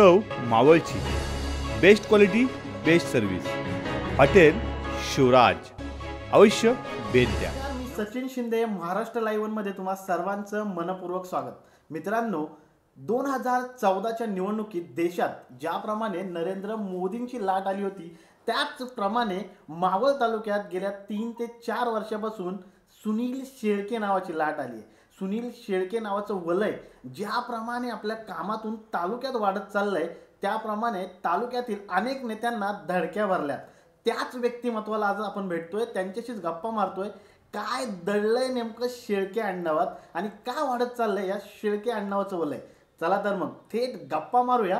चव मावळची. Best quality best service hotel Shivraj. अवश्य भेट द्या. मी सचिन शिंदे महाराष्ट्र लाईव्हमध्ये तुम्हा सर्वांचं मनपूर्वक स्वागत. मित्रांनो दोन हजार चौदाच्या निवडणुकीत देशात ज्याप्रमाणे नरेंद्र मोदींची लाट आली होती त्याचप्रमाणे मावळ तालुक्यात गेल्या तीन ते चार वर्षापासून सुनील शेळके नावाची लाट आली आहे. सुनील शेळके नावाचं वलय ज्याप्रमाणे आपल्या कामातून तालुक्यात वाढत चाललंय त्याप्रमाणे तालुक्यातील अनेक नेत्यांना धडक्या भरल्यात त्याच व्यक्तिमत्वाला आज आपण भेटतोय त्यांच्याशीच गप्पा मारतोय. काय दडलंय नेमकं शेळके अण्णावात आणि का वाढत चाललंय या शेळके अण्णावाचं वलय? चला तर मग थेट गप्पा मारूया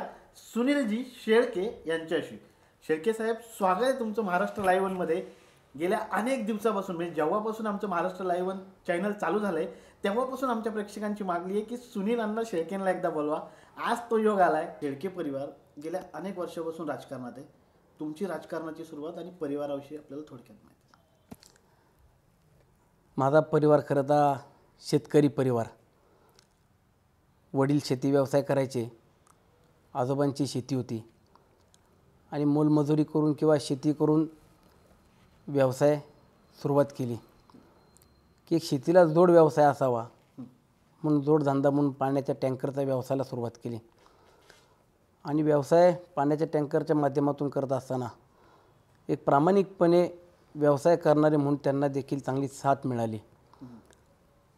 सुनीलजी शेळके यांच्याशी. शेळके साहेब स्वागत आहे तुमचं महाराष्ट्र लाईव्ह गेल्या अनेक दिवसापासून म्हणजे जेव्हापासून आमचं महाराष्ट्र लाईव्ह चॅनल चालू झालं आहे तेव्हापासून आमच्या प्रेक्षकांची मागणी आहे की सुनील अण्णा शेळकेंना एकदा बोलवा. आज तो योग आलाय शेळके परिवार. गेल्या अनेक वर्षापासून राजकारणात आहे. तुमची राजकारणाची सुरुवात आणि परिवाराविषयी आपल्याला थोडक्यात माहिती माझा परिवार खरं तर शेतकरी परिवार. वडील शेती व्यवसाय करायचे. आजोबांची शेती होती. आणि मोलमजुरी करून किंवा शेती करून व्यवसाय सुरुवात केली. की एक शेतीला जोड व्यवसाय असावा म्हणून जोडधंदा म्हणून पाण्याच्या टँकरचा व्यवसायाला सुरुवात केली. आणि व्यवसाय पाण्याच्या टँकरच्या माध्यमातून करत असताना एक प्रामाणिकपणे व्यवसाय करणारे म्हणून त्यांना देखील चांगली साथ मिळाली.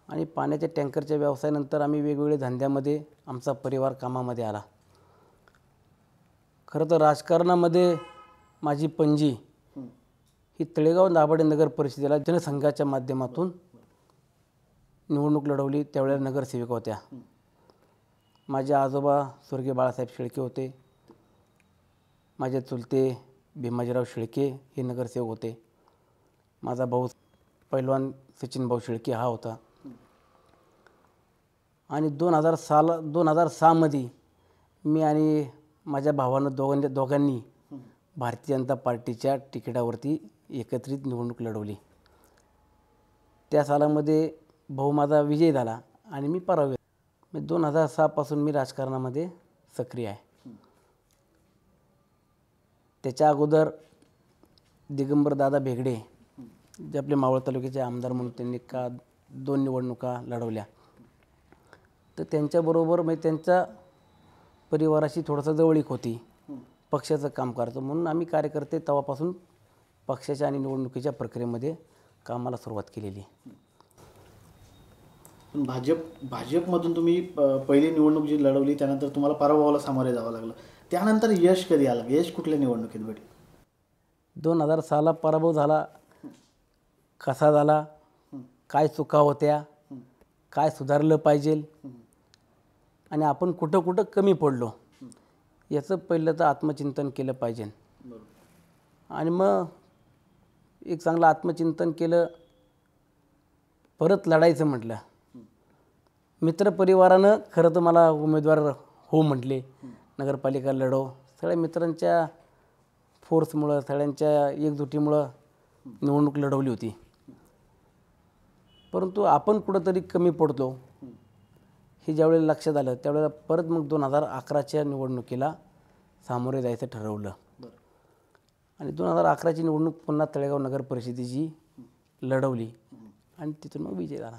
आणि पाण्याच्या टँकरच्या व्यवसायानंतर आम्ही वेगवेगळ्या धंद्यामध्ये आमचा परिवार कामामध्ये आला. खरं तर राजकारणामध्ये माझी पणजी ही तळेगाव दाभाडे नगर परिषदेला जनसंघाच्या माध्यमातून निवडणूक लढवली त्यावेळेला नगरसेविका होत्या. माझे आजोबा स्वर्गीय बाळासाहेब शेळके होते. माझे चुलते भीमाजीराव शेळके हे नगरसेवक होते. माझा भाऊ पैलवान सचिन भाऊ शेळके हा होता. आणि दोन हजार साला दोन हजार सहामध्ये मी आणि माझ्या भावानं दोघांच्या दोघांनी भारतीय जनता पार्टीच्या तिकिटावरती एकत्रित निवडणूक लढवली. त्या सालामध्ये भाऊ माझा विजय झाला आणि मी परावे मी दोन हजार सहापासून मी राजकारणामध्ये सक्रिय आहे. त्याच्या अगोदर दिगंबर दादा भेगडे जे आपले मावळ तालुक्याचे आमदार म्हणून त्यांनी का दोन निवडणुका लढवल्या. तर त्यांच्याबरोबर म्हणजे त्यांच्या परिवाराशी थोडंसं जवळीक होती. पक्षाचं काम करायचं म्हणून आम्ही कार्यकर्ते तेव्हापासून पक्षाच्या आणि निवडणुकीच्या प्रक्रियेमध्ये कामाला सुरुवात केलेली पण भाजप भाजपमधून तुम्ही पहिली निवडणूक जी लढवली त्यानंतर तुम्हाला पराभवाला सामोरे जावं लागलं. त्यानंतर यश कधी आलं? यश कुठल्या निवडणुकीत भेटलं? दोन हजार सहाला पराभव झाला. कसा झाला? काय चुका होत्या? काय सुधारलं पाहिजे? आणि आपण कुठं कुठं कमी पडलो? याचं पहिलं तर आत्मचिंतन केलं पाहिजे. आणि मग एक चांगलं आत्मचिंतन केलं परत लढायचं म्हटलं. मित्रपरिवारानं खरं तर मला उमेदवार हो म्हटले. नगरपालिका लढव सगळ्या मित्रांच्या फोर्समुळं सगळ्यांच्या एकजुटीमुळं निवडणूक लढवली होती. परंतु आपण कुठंतरी कमी पडतो. हे ज्यावेळेला लक्षात आलं त्यावेळेला परत मग दोन हजार अकराच्या निवडणुकीला सामोरे जायचं ठरवलं. आणि दोन हजार अकराची निवडणूक पुन्हा तळेगाव नगर परिषदेची लढवली. आणि तिथून मग विजय झाला.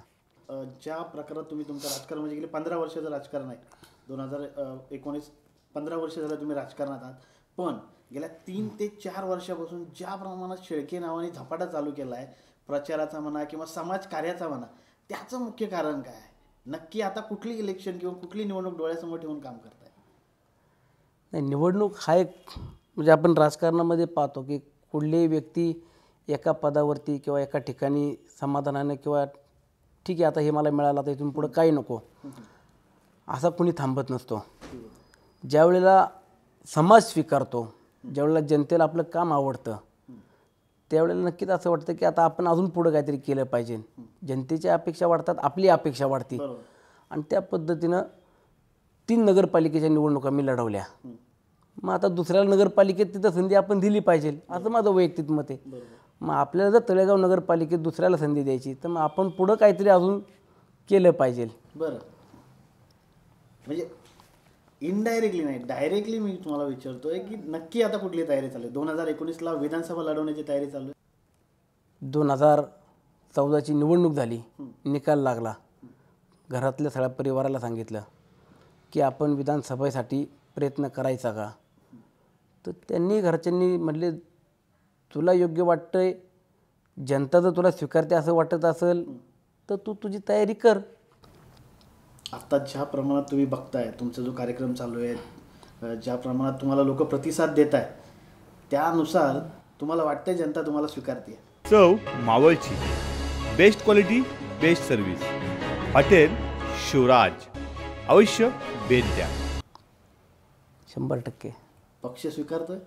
ज्या प्रकारात तुम्ही तुमचं राजकारण म्हणजे गेले पंधरा वर्षाचं राजकारण आहे. दोन हजार एकोणीस पंधरा वर्ष झालं तुम्ही राजकारणात आहात. पण गेल्या तीन ते चार वर्षापासून ज्या प्रमाणात शेळके नावाने झपाटा चालू केला आहे प्रचाराचा म्हणा किंवा समाज कार्याचा म्हणा त्याचं मुख्य कारण काय आहे? नक्की आता कुठली इलेक्शन किंवा कुठली निवडणूक डोळ्यासमोर ठेवून काम करताय? नाही निवडणूक हा एक म्हणजे आपण राजकारणामध्ये पाहतो की कुठलीही व्यक्ती एका पदावरती किंवा एका ठिकाणी समाधानाने किंवा ठीक आहे आता हे मला मिळालं आता इथून पुढं काही नको. असा कुणी थांबत नसतो. ज्या वेळेला समाज स्वीकारतो ज्यावेळेला जनतेला आपलं काम आवडतं त्यावेळेला नक्कीच असं वाटतं की आता आपण अजून पुढं काहीतरी केलं पाहिजे. जनतेच्या अपेक्षा वाढतात आपली अपेक्षा वाढते. आणि त्या पद्धतीनं तीन नगरपालिकेच्या निवडणुका मी लढवल्या. मग आता दुसऱ्या नगरपालिकेत तिथं संधी आपण दिली पाहिजे असं माझं वैयक्तिक मत आहे. मग आपल्याला जर तळेगाव नगरपालिकेत दुसऱ्याला संधी द्यायची तर मग आपण पुढं काहीतरी अजून केलं पाहिजे. बरं. म्हणजे इनडायरेक्टली नाही डायरेक्टली मी तुम्हाला विचारतोय की नक्की आता कुठली तयारी चालू आहे? दोन हजार एकोणीसला विधानसभा लढवण्याची तयारी चालू आहे? दोन हजार चौदाची निवडणूक झाली निकाल लागला. घरातल्या सगळ्या परिवाराला सांगितलं की आपण विधानसभेसाठी प्रयत्न करायचा का? तर त्यांनी घरच्यांनी म्हटले तुला योग्य वाटतंय जनता जर तुला स्वीकारते असं वाटत असेल तर तू तुझी तयारी कर. आता ज्या प्रमाणात तुम्ही बघताय तुमचा जो कार्यक्रम चालू आहे ज्या प्रमाणात तुम्हाला लोक प्रतिसाद देत आहे त्यानुसार तुम्हाला वाटतंय जनता तुम्हाला स्वीकारते चव मावळची. Best quality best service hotel Shivraj. अवश्य भेट द्या. शंभर टक्के. पक्ष स्वीकारतोय?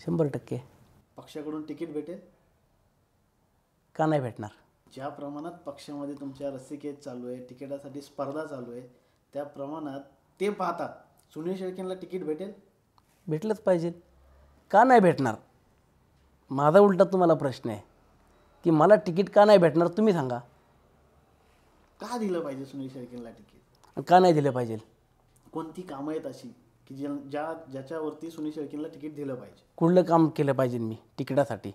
शंभर टक्के. पक्षाकडून तिकीट भेटेल? का नाही भेटणार? ज्या प्रमाणात पक्षामध्ये तुमच्या रस्सिकेत चालू आहे तिकिटासाठी स्पर्धा चालू आहे त्या प्रमाणात ते पाहता सुनील शेळकेंना तिकीट भेटेल? भेटलंच पाहिजे. का नाही भेटणार? माझा उलटा तुम्हाला प्रश्न आहे. की मला तिकीट का नाही भेटणार तुम्ही सांगा. का दिलं पाहिजे सुनील शेळकेंना तिकीट? का नाही दिलं पाहिजे? कोणती कामं आहेत अशी? की ज्या ज्या ज्याच्यावरती सुनील शेळकेंना तिकीट दिलं पाहिजे. कुठलं काम केलं पाहिजे मी? तिकिटासाठी.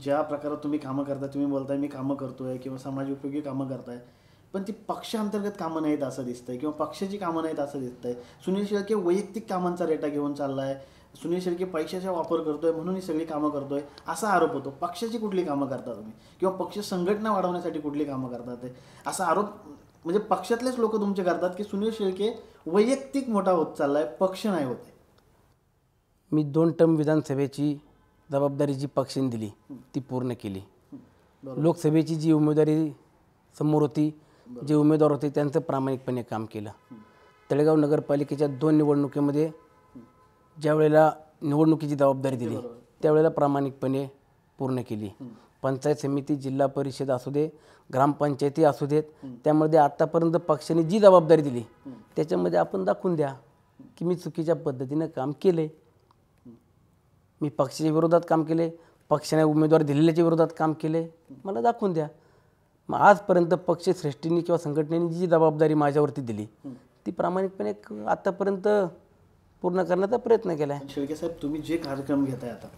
ज्या प्रकारात तुम्ही कामं करताय तुम्ही बोलताय मी कामं करतोय किंवा समाज उपयोगी कामं करताय पण ती पक्षांतर्गत कामं नाहीत असं दिसतंय किंवा पक्षाची कामं नाहीत असं दिसतंय. सुनील शेळके वैयक्तिक कामांचा रेटा घेऊन चाललाय. सुनील शेळके पैशाचा वापर करतोय म्हणून ही सगळी कामं करतोय असा आरोप होतो. पक्षाची कुठली कामं करता तुम्ही? किंवा पक्ष संघटना वाढवण्यासाठी कुठली कामं करतात असा आरोप म्हणजे पक्षातलेच लोक तुमचे करतात की सुनील शेळके वैयक्तिक मोठा होत चाललाय पक्ष नाही होते मी दोन टर्म विधानसभेची जबाबदारी जी पक्षाने दिली ती पूर्ण केली. लोकसभेची जी उमेदवारी समोर होती जे उमेदवार होते त्यांचं प्रामाणिकपणे काम केलं. तळेगाव नगरपालिकेच्या दोन निवडणुकीमध्ये ज्या वेळेला निवडणुकीची जबाबदारी दिली त्यावेळेला प्रामाणिकपणे पूर्ण केली. पंचायत समिती जिल्हा परिषद असू दे ग्रामपंचायती असू देत त्यामध्ये आत्तापर्यंत पक्षाने जी जबाबदारी दिली त्याच्यामध्ये आपण दाखवून द्या की मी चुकीच्या पद्धतीनं काम केले मी पक्षाच्या विरोधात काम केले पक्षाने उमेदवार दिलेल्याच्या विरोधात काम केले मला दाखवून द्या. मग आजपर्यंत पक्षश्रेष्ठींनी किंवा संघटनेने जी जबाबदारी माझ्यावरती दिली ती प्रामाणिकपणे आत्तापर्यंत पूर्ण करण्याचा प्रयत्न केला आहे शेळके साहेब तुम्ही जे कार्यक्रम घेताय आता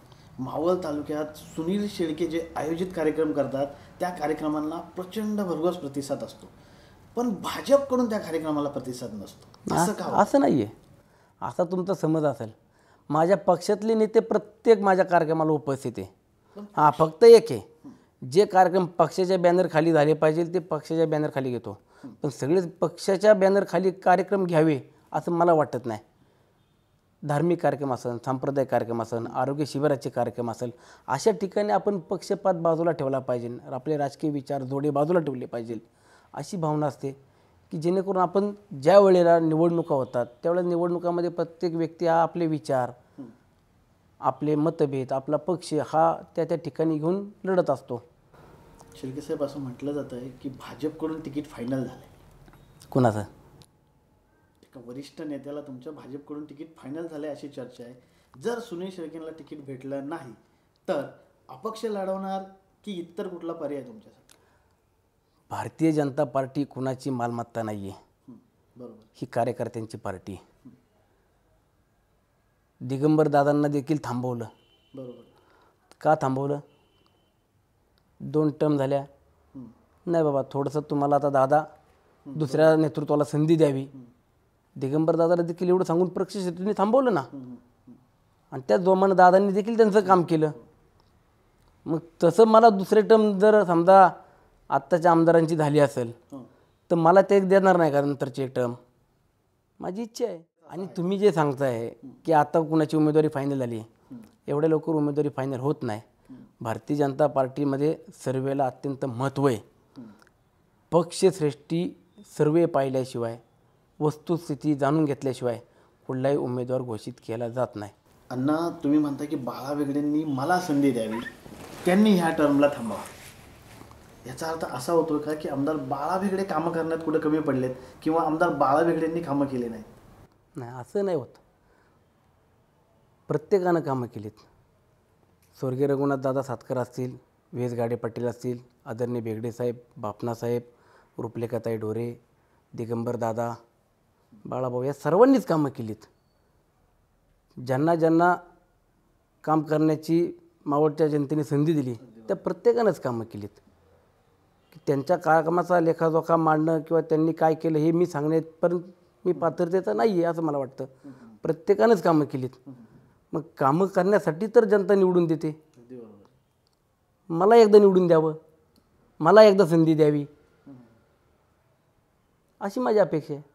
मावळ तालुक्यात सुनील शेळके जे आयोजित कार्यक्रम करतात त्या कार्यक्रमांना प्रचंड भरघोस प्रतिसाद असतो. पण भाजपकडून त्या कार्यक्रमाला प्रतिसाद नसतो. असं का? असं नाही आहे असा तुमचा समज असेल. माझ्या पक्षातले नेते प्रत्येक माझ्या कार्यक्रमाला उपस्थित आहे. हां फक्त एक आहे. जे कार्यक्रम पक्षाच्या बॅनर खाली झाले पाहिजे ते पक्षाच्या बॅनर खाली घेतो. पण सगळेच पक्षाच्या बॅनर खाली कार्यक्रम घ्यावे असं मला वाटत नाही. धार्मिक कार्यक्रम असेल सांप्रदायिक कार्यक्रम असेल आरोग्य शिबिराचे कार्यक्रम असेल अशा ठिकाणी आपण पक्षपात बाजूला ठेवला पाहिजे आपले राजकीय विचार जोडे बाजूला ठेवले पाहिजे. अशी भावना असते की जेणेकरून आपण ज्या वेळेला निवडणुका होतात त्यावेळेला निवडणुकामध्ये प्रत्येक व्यक्ती हा आपले विचार आपले मतभेद आपला पक्ष हा त्या त्या ठिकाणी घेऊन लढत असतो. शेळके साहेब असं म्हटलं जात आहे की भाजपकडून तिकीट फायनल झालंय. कुणाचं? एका वरिष्ठ नेत्याला तुमच्या भाजपकडून तिकीट फायनल झालंय अशी चर्चा आहे. जर सुनील शेळकेंना तिकीट भेटलं नाही तर अपक्ष लढवणार की इतर कुठला पर्याय तुमच्यासाठी? भारतीय जनता पार्टी कुणाची मालमत्ता नाही आहे बरोबर. ही कार्यकर्त्यांची पार्टी. आहे दिगंबर दादांना देखील थांबवलं. बरोबर. का थांबवलं? दोन टर्म झाल्या. नाही बाबा थोडंसं तुम्हाला आता दादा दुसऱ्या नेतृत्वाला संधी द्यावी. दिगंबर दादाला देखील एवढं सांगून पक्षश्रेष्ठींनी थांबवलं ना. आणि त्या जोमानं दादांनी देखील त्यांचं काम केलं. मग तसं मला दुसरे टर्म जर समजा आत्ताच्या आमदारांची झाली असेल तर मला ते एक देणार नाही का नंतरची टर्म माझी इच्छा आहे. आणि तुम्ही जे सांगताय की आता कुणाची उमेदवारी फायनल झाली एवढ्या लवकर उमेदवारी फायनल होत नाही. भारतीय जनता पार्टीमध्ये सर्वेला अत्यंत महत्त्व आहे. पक्षश्रेष्ठी सर्वे पाहिल्याशिवाय वस्तुस्थिती जाणून घेतल्याशिवाय कुठलाही उमेदवार घोषित केला जात नाही. अण्णा तुम्ही म्हणता की बाळा वेगळेंनी मला संधी द्यावी. त्यांनी ह्या टर्मला थांबावं. याचा अर्थ असा होतो का की आमदार बाळा भेगडे कामं करण्यात कुठे कमी पडलेत किंवा आमदार बाळा भेगडेंनी कामं केली नाहीत? नाही असं नाही होत. प्रत्येकानं कामं केलीत. स्वर्गीय रघुनाथ दादा सातकर असतील वेस गाडे पाटील असतील आदरणीय बेगडे साहेब बापनासाहेब रुपलेखाताई ढोरे दिगंबर दादा बाळाभाऊ या सर्वांनीच कामं केलीत. ज्यांना ज्यांना काम करण्याची मावळच्या जनतेने संधी दिली त्या प्रत्येकानंच कामं केलीत. की त्यांच्या कामाचा लेखाजोखा मांडणं किंवा त्यांनी काय केलं हे मी सांगण्यापर्यंत मी पात्रतेचा नाही आहे असं मला वाटतं. प्रत्येकानंच कामं केलीत. मग कामं करण्यासाठी तर जनता निवडून देते. मला एकदा निवडून द्यावं मला एकदा संधी द्यावी अशी माझी अपेक्षा आहे.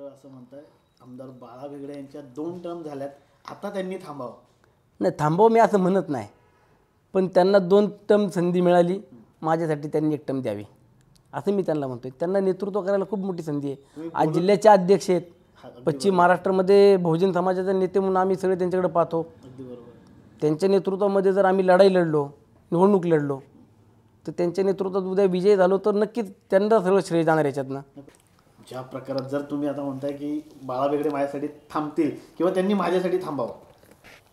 सरळ असं म्हणताय. आमदार बाळा भेगडे यांच्या दोन टर्म झाल्यात. आता त्यांनी थांबावं. नाही थांबव मी असं म्हणत नाही. पण त्यांना दोन टर्म संधी मिळाली. माझ्यासाठी त्यांनी एक टर्म द्यावी. असं मी त्यांना म्हणतोय. त्यांना नेतृत्व करायला खूप मोठी संधी आहे. आज जिल्ह्याचे अध्यक्ष आहेत. पश्चिम महाराष्ट्रामध्ये बहुजन समाजाचे नेते म्हणून आम्ही सगळे त्यांच्याकडे पाहतो. त्यांच्या नेतृत्वामध्ये जर आम्ही लढाई लढलो निवडणूक लढलो तर त्यांच्या नेतृत्वात उद्या विजय झालो तर नक्कीच त्यांना सगळं श्रेय जाणार याच्यातनं. ज्या प्रकारात जर तुम्ही आता म्हणताय की बाळा बेगडे माझ्यासाठी थांबतील किंवा त्यांनी माझ्यासाठी थांबावं.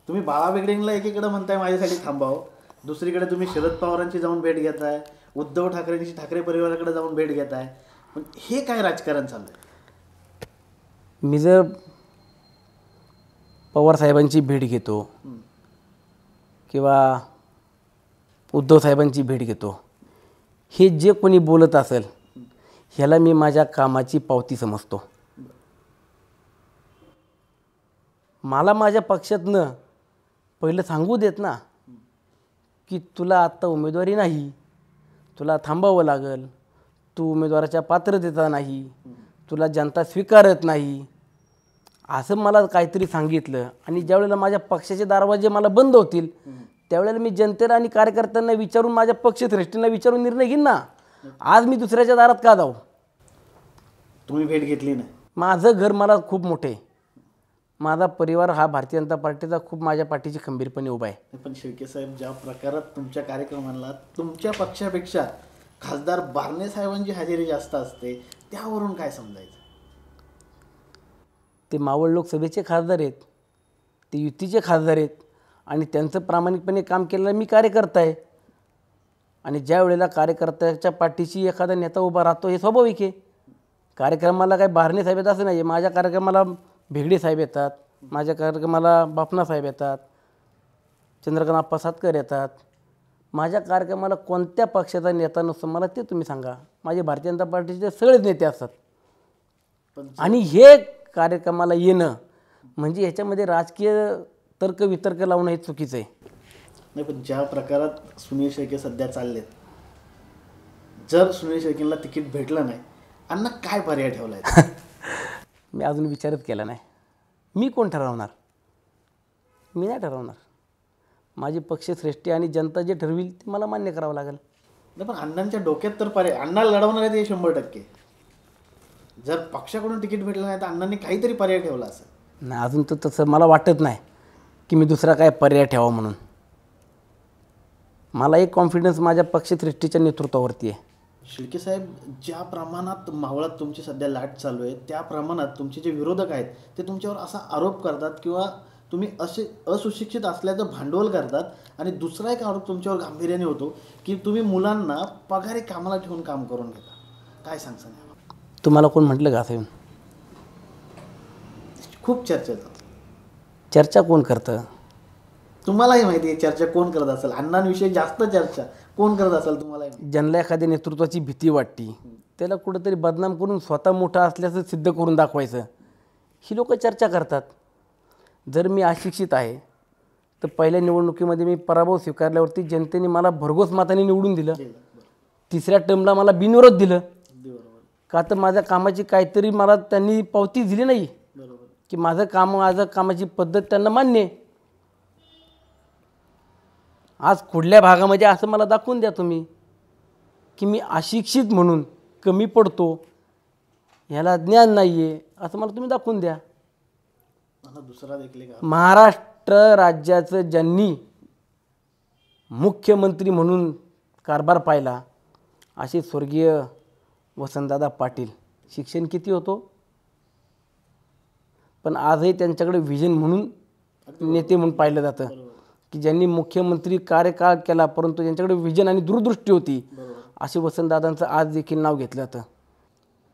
तुम्ही बाळा बेगडेंना एकीकडे म्हणताय माझ्यासाठी थांबावं दुसरीकडे तुम्ही शरद पवारांची जाऊन भेट घेताय उद्धव ठाकरेंची ठाकरे परिवाराकडे जाऊन भेट घेताय. पण हे काय राजकारण चालू आहे मी जर पवार साहेबांची भेट घेतो किंवा उद्धव साहेबांची भेट घेतो हे जे कोणी बोलत असेल ह्याला मी माझ्या कामाची पावती समजतो. मला माझ्या पक्षातनं पहिलं सांगू देत ना की तुला आत्ता उमेदवारी नाही तुला थांबावं लागेल तू उमेदवाराच्या पात्रतेचा नाही तुला जनता स्वीकारत नाही असं मला काहीतरी सांगितलं. आणि ज्यावेळेला माझ्या पक्षाचे दरवाजे मला बंद होतील त्यावेळेला मी जनतेला आणि कार्यकर्त्यांना विचारून माझ्या पक्षश्रेष्ठींना विचारून निर्णय घेईन ना. आज मी दुसऱ्याच्या दारात का जाऊ? तुम्ही भेट घेतली नाही माझं घर मला खूप मोठे आहे. माझा परिवार हा भारतीय जनता पार्टीचा खूप माझ्या पाठीशी खंबीरपणे उभा आहे. पण शिर्के साहेब ज्या प्रकारात तुमच्या कार्यक्रमाला तुमच्या पक्षापेक्षा खासदार बारणे साहेबांची हजेरी जास्त असते त्यावरून काय समजायचं? ते मावळ लोकसभेचे खासदार आहेत ते युतीचे खासदार आहेत आणि त्यांचं प्रामाणिकपणे काम केलेलं मी कार्यकर्ता आहे. आणि ज्या वेळेला कार्यकर्त्याच्या पाठीशी एखादा नेता उभा राहतो हे स्वाभाविक आहे. कार्यक्रमाला काही बारणे साहेब येत असं नाही आहे माझ्या कार्यक्रमाला भेगडे साहेब येतात माझ्या कार्यक्रमाला बापना साहेब येतात चंद्रकांत आप्पा सातकर येतात. माझ्या कार्यक्रमाला कोणत्या पक्षाचा नेता नसतो मला ते तुम्ही सांगा. माझे भारतीय जनता पार्टीचे सगळेच नेते असतात. आणि हे कार्यक्रमाला येणं म्हणजे ह्याच्यामध्ये राजकीय तर्क वितर्क लावणं हे चुकीचं आहे. नाही पण ज्या प्रकारात सुनील शेळके सध्या चाललेत जर सुनील शेळकेंना तिकीट भेटलं नाही अण्णा काय पर्याय ठेवलाय? मी अजून विचारच केला नाही. मी कोण ठरवणार? मी नाही ठरवणार. माझी पक्षश्रेष्ठी आणि जनता जे ठरविल ते मला मान्य करावं लागेल. नाही पण अण्णांच्या डोक्यात तर पर्याय अण्णा लढवणार आहे ते शंभर टक्के. जर पक्षाकडून तिकीट भेटलं नाही तर अण्णांनी काहीतरी पर्याय ठेवला असेल. नाही अजून तर तसं मला वाटत नाही की मी दुसरा काय पर्याय ठेवा म्हणून. मला एक कॉन्फिडन्स माझ्या पक्षश्रेष्ठीच्या नेतृत्वावरती आहे. शिर्के साहेब ज्या प्रमाणात मावळात तुमची सध्या लाट चालू आहे त्या प्रमाणात तुमचे जे विरोधक आहेत ते तुमच्यावर असा आरोप करतात किंवा तुम्ही असे असुशिक्षित असल्याचं भांडवल करतात आणि दुसरा एक आरोप तुमच्यावर गांभीर्याने होतो की तुम्ही मुलांना पगारी कामाला ठेवून काम करून घेता. काय यावर? तुम्हाला कोण म्हटलं का असं येऊन? खूप चर्चा येतात चर्चा कोण करतं? तुम्हालाही माहिती आहे चर्चा कोण करत असेल? अण्णांविषयी जास्त चर्चा. कोण करत असेल तुम्हालाही माहिती. ज्यांना एखाद्या नेतृत्वाची भीती वाटते त्याला कुठंतरी बदनाम करून स्वतः मोठा असल्याचं सिद्ध करून दाखवायचं. ही लोक चर्चा करतात. जर मी अशिक्षित आहे तर पहिल्या निवडणुकीमध्ये मी पराभव स्वीकारल्यावरती जनतेने मला भरघोस माताने निवडून दिलं. तिसऱ्या टर्मला मला बिनविरोध दिलं. का तर माझ्या कामाची काहीतरी मला त्यांनी पावती दिली नाही. की माझं काम माझं कामाची पद्धत त्यांना मान्य आहे. आज कुठल्या भागामध्ये असं मला दाखवून द्या तुम्ही. की मी अशिक्षित म्हणून कमी पडतो ह्याला ज्ञान नाही आहे असं मला तुम्ही दाखवून द्या. दुसरा देखील महाराष्ट्र राज्याचं ज्यांनी मुख्यमंत्री म्हणून कारभार पाहिला असे स्वर्गीय वसंतदादा पाटील. शिक्षण किती होतो? पण आजही त्यांच्याकडे व्हिजन म्हणून नेते म्हणून पाहिलं जातं. की ज्यांनी मुख्यमंत्री कार्यकाळ केला परंतु ज्यांच्याकडे व्हिजन आणि दूरदृष्टी होती असे वसंतदादांचं आज देखील नाव घेतलं जातं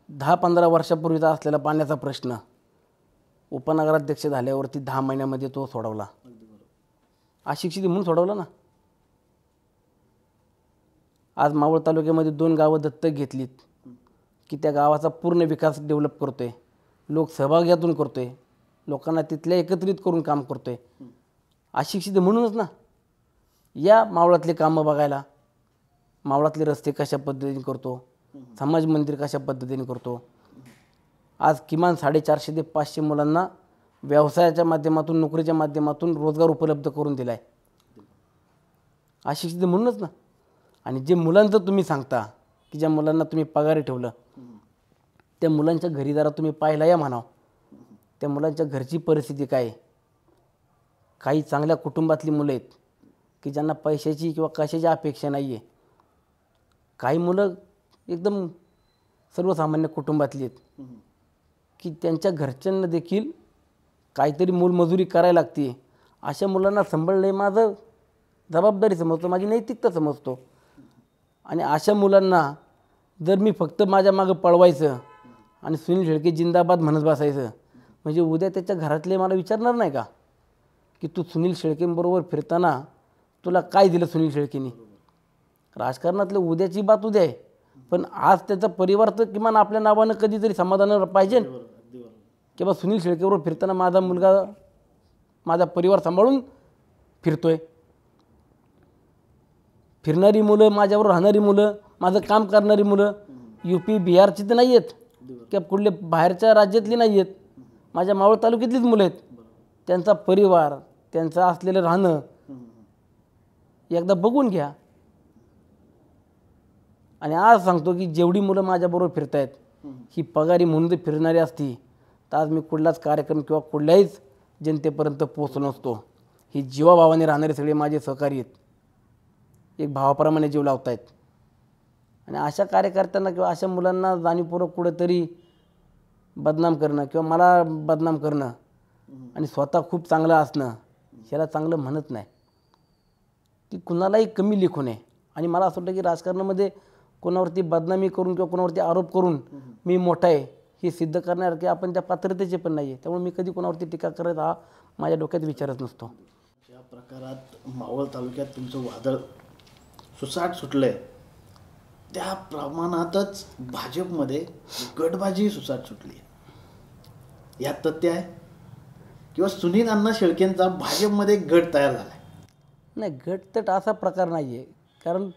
दहा पंधरा वर्षापूर्वीचा असलेला पाण्याचा प्रश्न उपनगराध्यक्ष झाल्यावरती दहा महिन्यामध्ये तो सोडवला. अशिक्षित म्हणून सोडवला ना? आज मावळ तालुक्यामध्ये दोन गावं दत्तक घेतलीत की त्या गावाचा पूर्ण विकास डेव्हलप करतोय लोक सहभाग्यातून करतोय लोकांना तिथल्या एकत्रित करून काम करतोय. अशिक्षित म्हणूनच ना. या मावळातले कामं बघायला मावळातले रस्ते कशा पद्धतीने करतो समाज मंदिर कशा पद्धतीने करतो. आज किमान साडेचारशे ते पाचशे मुलांना व्यवसायाच्या माध्यमातून नोकरीच्या माध्यमातून रोजगार उपलब्ध करून दिला आहे अशिक्षित म्हणूनच ना. आणि जे मुलांचं तुम्ही सांगता की ज्या मुलांना तुम्ही पगारी ठेवलं त्या मुलांच्या घरी जरा तुम्ही पाहिला या म्हणाव. त्या मुलांच्या घरची परिस्थिती काय आहे? काही चांगल्या कुटुंबातली मुलं आहेत की ज्यांना पैशाची किंवा कशाची अपेक्षा नाही आहे. काही मुलं एकदम सर्वसामान्य कुटुंबातली आहेत. की त्यांच्या घरच्यांना देखील काहीतरी मोलमजुरी करायला लागते. अशा मुलांना सांभाळणं हे माझं जबाबदारी समजतो माझी नैतिकता समजतो. आणि अशा मुलांना जर मी फक्त माझ्या मागं पळवायचं आणि सुनील शेळके जिंदाबाद म्हणत बसायचं म्हणजे उद्या त्याच्या घरातले मला विचारणार नाही का? की तू सुनील शेळकेंबरोबर फिरताना तुला काय दिलं सुनील शेळकेने? राजकारणातलं उद्याची बात उद्या आहे पण आज त्याचा परिवार तर किमान आपल्या नावानं कधीतरी समाधान पाहिजे. की बा सुनील शेळकेबरोबर फिरताना माझा मुलगा माझा परिवार सांभाळून फिरतोय. फिरणारी मुलं माझ्याबरोबर राहणारी मुलं माझं काम करणारी मुलं यू पी बिहारची तर नाही आहेत किंवा कुठले बाहेरच्या राज्यातली नाही आहेत माझ्या मावळ तालुक्यातलीच मुलं आहेत. त्यांचा परिवार त्यांचं असलेलं राहणं एकदा बघून घ्या. आणि आज सांगतो की जेवढी मुलं माझ्याबरोबर फिरत आहेत ही पगारी म्हणून जर फिरणारी असती तर आज मी कुठलाच कार्यक्रम किंवा कुठल्याहीच जनतेपर्यंत पोचलो नसतो. ही जीवाभावाने राहणारे सगळे माझे सहकारी आहेत. एक भावाप्रमाणे जीव लावत आहेत आणि अशा कार्यकर्त्यांना किंवा अशा मुलांना जाणीवपूर्वक कुठेतरी बदनाम करणं किंवा मला बदनाम करणं आणि स्वतः खूप चांगलं असणं ह्याला चांगलं म्हणत नाही. ती कुणालाही कमी लेखू नये. आणि मला असं वाटतं की राजकारणामध्ये कोणावरती बदनामी करून किंवा कोणावरती आरोप करून मी मोठा आहे हे सिद्ध करण्यासारखे आपण त्या पात्रतेचे पण नाही आहे त्यामुळे मी कधी कोणावरती टीका करत हा माझ्या डोक्यात विचारच नसतो. या प्रकारात मावळ तालुक्यात तुमचं वादळ सुसाट सुटलं आहे त्या प्रमाणातच भाजपमध्ये गटबाजी सुसाट सुटली आहे यात तथ्य आहे? किंवा सुनील अण्णा शेळकेंचा भाजपमध्ये गट तयार झाला आहे नाही गटतट असा प्रकार नाही आहे कारण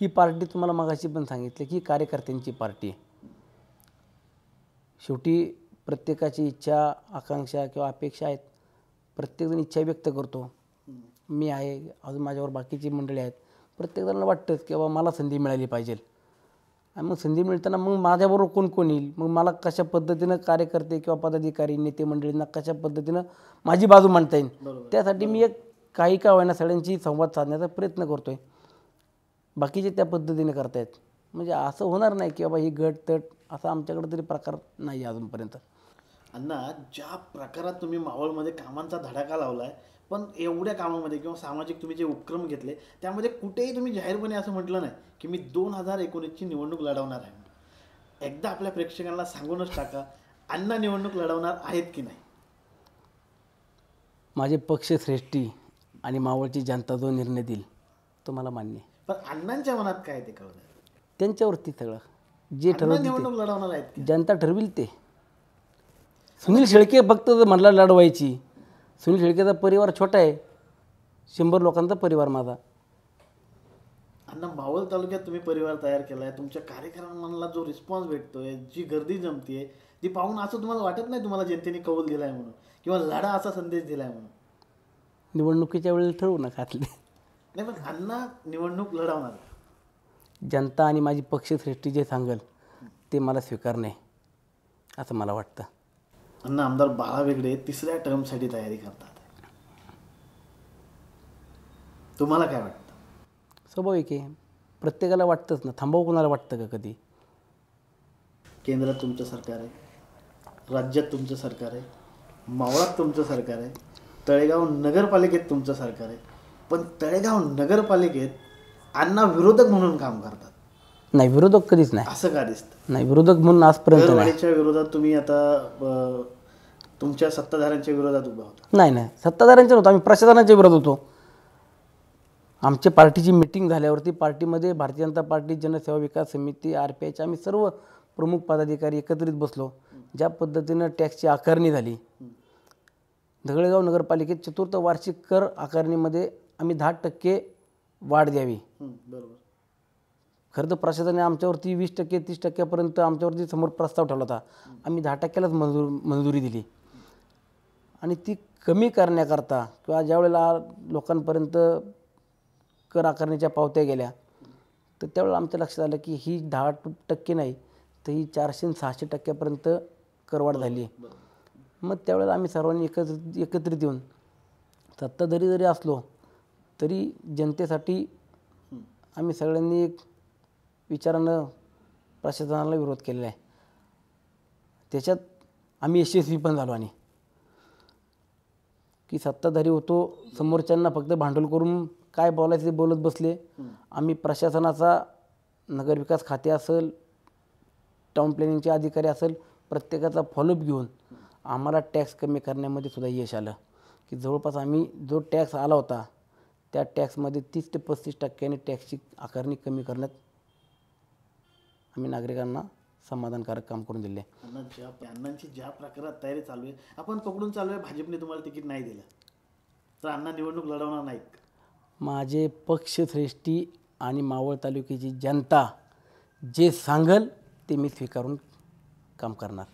ही पार्टी तुम्हाला मगाशी पण सांगितलं की कार्यकर्त्यांची पार्टी आहे. शेवटी प्रत्येकाची इच्छा आकांक्षा किंवा अपेक्षा आहेत. प्रत्येकजण इच्छा व्यक्त करतो. मी आहे अजून माझ्यावर बाकीची मंडळी आहेत. प्रत्येकजणाला वाटतंच की बाबा मला संधी मिळाली पाहिजे. आणि मग संधी मिळताना मग माझ्याबरोबर कोण कोण येईल? मग मला कशा पद्धतीनं कार्यकर्ते किंवा पदाधिकारी नेते मंडळींना कशा पद्धतीनं माझी बाजू मांडता येईल? त्यासाठी मी एक काही का होईना सगळ्यांची संवाद साधण्याचा प्रयत्न करतो आहे बाकीचे त्या पद्धतीने करतायत. म्हणजे असं होणार नाही की बाबा ही गट तट असा आमच्याकडे तरी प्रकार नाही आहे अजूनपर्यंत. अण्णा ज्या प्रकारात तुम्ही मावळमध्ये कामांचा धडाका लावलाय पण एवढ्या कामामध्ये किंवा सामाजिक तुम्ही जे उपक्रम घेतले त्यामध्ये कुठेही तुम्ही जाहीरपणे असं म्हटलं नाही की मी दोन हजार एकोणीसची निवडणूक लढवणार आहे. एकदा आपल्या प्रेक्षकांना सांगूनच टाका अण्णा निवडणूक लढवणार आहेत की नाही. माझे पक्षश्रेष्ठी आणि मावळची जनता जो निर्णय देईल तो मला मान्य पण अण्णांच्या मनात काय ते कळलं त्यांच्यावरती सगळं जे ठरवतील निवडणूक लढवणार आहेत ते जनता ठरविल ते. सुनील शेळके फक्त जर म्हणला लढवायची सुनील शेळकेचा परिवार छोटा आहे. शंभर लोकांचा परिवार माझा. अण्णा मावळ तालुक्यात तुम्ही परिवार तयार केलाय. तुमच्या कार्यक्रमांना जो रिस्पॉन्स भेटतोय जी गर्दी जमतीये ती पाहून असं तुम्हाला वाटत नाही तुम्हाला जनतेने कौल दिलाय म्हणून? किंवा लढा असा संदेश दिलाय म्हणून? निवडणुकीच्या वेळेला ठरवू नका आतले. नाही पण अण्णा निवडणूक लढवणार. जनता आणि माझी पक्षश्रेष्ठी जे सांगेल ते मला स्वीकारणे असं मला वाटतं. अण्णा आमदार बाळा वेगळे तिसऱ्या टर्मसाठी तयारी करतात. तुम्हाला काय वाटतं? स्वाभाविक आहे प्रत्येकाला वाटतंच ना. थांबव कोणाला वाटतं का कधी? केंद्रात तुमचं सरकार आहे. राज्यात तुमचं सरकार आहे. मावळात तुमचं सरकार आहे. तळेगाव नगरपालिकेत तुमचं सरकार आहे. पण तळेगाव नगरपालिकेत अण्णा विरोधक म्हणून काम करतात. नाही विरोधक कधीच नाही. असं का दिसतं? नाही विरोधक म्हणून आजपर्यंत नाही. विरोधात तुम्ही आता तुमच्या सत्ताधाऱ्यांच्या विरोधात उभा होता. नाही नाही. सत्ताधाऱ्यांच्या नव्हतं आम्ही प्रशासनाच्या विरोध होतो. आमच्या पार्टीची मिटिंग झाल्यावरती पार्टीमध्ये भारतीय जनता पार्टी जनसेवा विकास समिती आर पी आयचे आम्ही सर्व प्रमुख पदाधिकारी एकत्रित बसलो. ज्या पद्धतीनं टॅक्सची आकारणी झाली. धगळेगाव नगरपालिकेत चतुर्थ वार्षिक कर आकारणीमध्ये आम्ही दहा टक्के वाढ द्यावी. बरोबर. खरं तर प्रशासनाने आमच्यावरती वीस टक्के तीस टक्क्यापर्यंत आमच्यावरती समोर प्रस्ताव ठेवला होता. आम्ही दहा टक्क्यालाच मंजूर मंजुरी दिली. आणि ती कमी करण्याकरता किंवा ज्यावेळेला लोकांपर्यंत कर आकारणीच्या पावत्या गेल्या तर त्यावेळेला आमच्या लक्षात आलं की ही दहा टक्के नाही तर ही चारशे सहाशे टक्क्यापर्यंत करवाढ झाली. मग त्यावेळेला आम्ही सर्वांनी एकत्रित एकत्रित येऊन सत्ताधारी जरी असलो तरी जनतेसाठी आम्ही सगळ्यांनी एक विचारानं प्रशासनाला विरोध केलेला आहे. त्याच्यात आम्ही यशस्वी पण झालो आणि. की सत्ताधारी होतो समोरच्यांना फक्त भांडवल करून काय बोलायचं ते बोलत बसले. आम्ही प्रशासनाचा नगरविकास खाते असेल टाउन प्लॅनिंगचे अधिकारी असेल प्रत्येकाचा फॉलोअप घेऊन आम्हाला टॅक्स कमी करण्यामध्ये सुद्धा यश आलं. की जवळपास आम्ही जो टॅक्स आला होता त्या टॅक्समध्ये तीस ते पस्तीस टक्क्याने टॅक्सची आकारणी कमी करण्यात आम्ही नागरिकांना समाधानकारक काम करून दिले. अण्णांची ज्या प्रकारात तयारी चालू आहे आपण पकडून चालू आहे भाजपने तुम्हाला तिकीट नाही दिलं. तर अण्णा निवडणूक लढवणार नाहीत. माझे पक्षश्रेष्ठी आणि मावळ तालुक्याची जनता जे सांगल ते मी स्वीकारून काम करणार.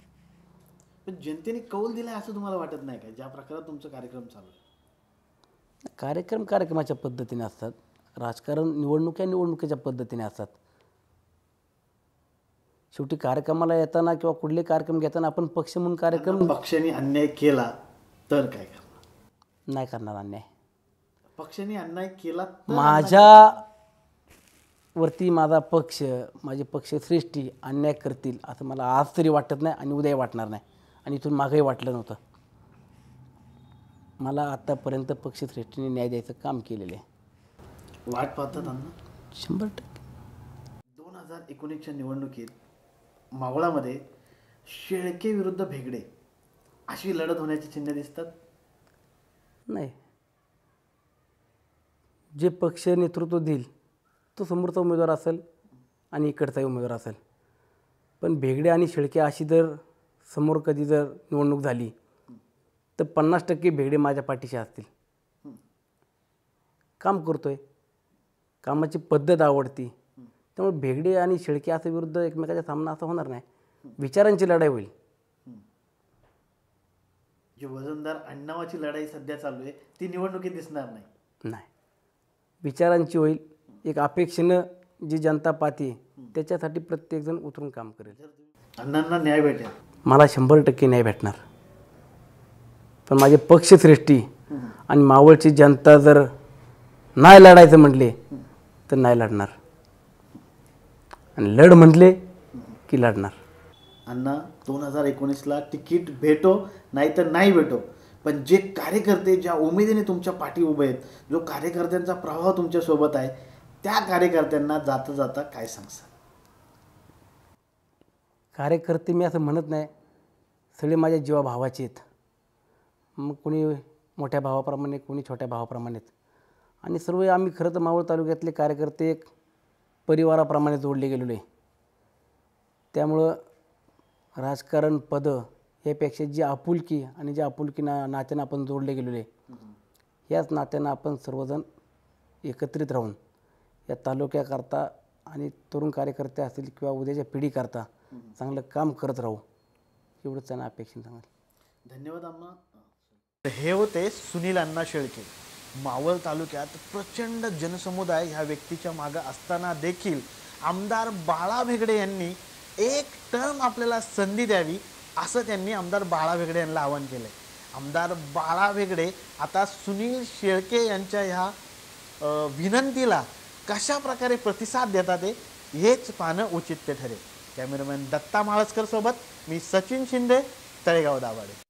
पण जनतेने कौल दिलाय असं तुम्हाला वाटत नाही का? ज्या प्रकारात तुमचा कार्यक्रम चालू आहे. कार्यक्रम कार्यक्रमाच्या पद्धतीने असतात. राजकारण निवडणुक्या निवडणुकीच्या पद्धतीने असतात. शेवटी कार्यक्रमाला येताना किंवा कुठले कार्यक्रम घेताना आपण पक्ष म्हणून कार्यक्रम पक्षाने अन्याय केला तर काय करणार? नाही करणार अन्याय. पक्षाने अन्याय केला माझ्या वरती माझा पक्ष माझे पक्षश्रेष्ठी अन्याय करतील असं मला आज तरी वाटत नाही आणि उद्याही वाटणार नाही. आणि इथून मागंही वाटलं नव्हतं. मला आत्तापर्यंत पक्षश्रेष्ठीने न्याय द्यायचं काम केलेलं आहे. वाट पाहतात शंभर टक्के. दोन हजार एकोणीसच्या निवडणुकीत मावळामध्ये शेळके विरुद्ध भेगडे अशी लढत होण्याची चिन्ह दिसतात? नाही. जे पक्ष नेतृत्व देईल तो समोरचा उमेदवार असेल आणि इकडचाही उमेदवार असेल. पण भेगडे आणि शेळके अशी जर समोर कधी जर निवडणूक झाली तर पन्नास टक्के भेगडे माझ्या पाठीशी असतील. काम करतोय. कामाची पद्धत आवडती. त्यामुळे भेगडे आणि शेळके असं विरुद्ध एकमेकाचा सामना असा होणार नाही. विचारांची लढाई होईल. जी वजनदार अण्णावाची लढाई सध्या चालू आहे ती निवडणुकीत दिसणार नाही. नाही. विचारांची होईल. एक अपेक्षेनं जी जनता पाहते त्याच्यासाठी प्रत्येकजण उतरून काम करेल. अण्णांना न्याय भेटेल. मला शंभर टक्के न्याय भेटणार. पण माझे पक्षश्रेष्ठी आणि मावळची जनता जर नाही लढायचं म्हटले तर नाही लढणार. आणि लढ म्हटले की लढणार. अण्णा दोन हजार एकोणीसला तिकीट भेटो नाही तर नाही भेटो. पण जे कार्यकर्ते ज्या उमेदीने तुमच्या पाठी उभे आहेत जो कार्यकर्त्यांचा प्रभाव तुमच्यासोबत आहे त्या कार्यकर्त्यांना जाता जाता काय सांगसा कार्यकर्ते मी असं म्हणत नाही सगळे माझ्या जीवा भावाचे आहेत. मग कोणी मोठ्या भावाप्रमाणे कोणी छोट्या भावाप्रमाणेच. आणि सर्व आम्ही खरं तर मावळ तालुक्यातले कार्यकर्ते एक परिवाराप्रमाणे जोडले गेलेलो. आहे त्यामुळं राजकारण पदं यापेक्षा जी आपुलकी आणि ज्या आपुलकी ना नात्यानं आपण जोडले गेलेलो आहे याच नात्यानं आपण सर्वजण एकत्रित राहून या तालुक्याकरता आणि तरुण कार्यकर्ते असतील किंवा उद्याच्या पिढीकरता चांगलं काम करत राहू एवढंच त्यांना अपेक्षा सांगाल धन्यवाद अम्मा हे होते सुनील अण्णा शेळके. मावळ तालुक्यात प्रचंड जनसमुदाय ह्या व्यक्तीच्या मागं असताना देखील आमदार बाळा भेगडे यांनी एक टर्म आपल्याला संधी द्यावी असं त्यांनी आमदार बाळा भेगडे यांना आवाहन केलंय. आमदार बाळा भेगडे आता सुनील शेळके यांच्या ह्या विनंतीला कशा प्रकारे प्रतिसाद देतात ते हेच पाहणं उचित ते ठरेल. कॅमेरामॅन दत्ता माळसकर सोबत मी सचिन शिंदे तळेगाव दाभाडे.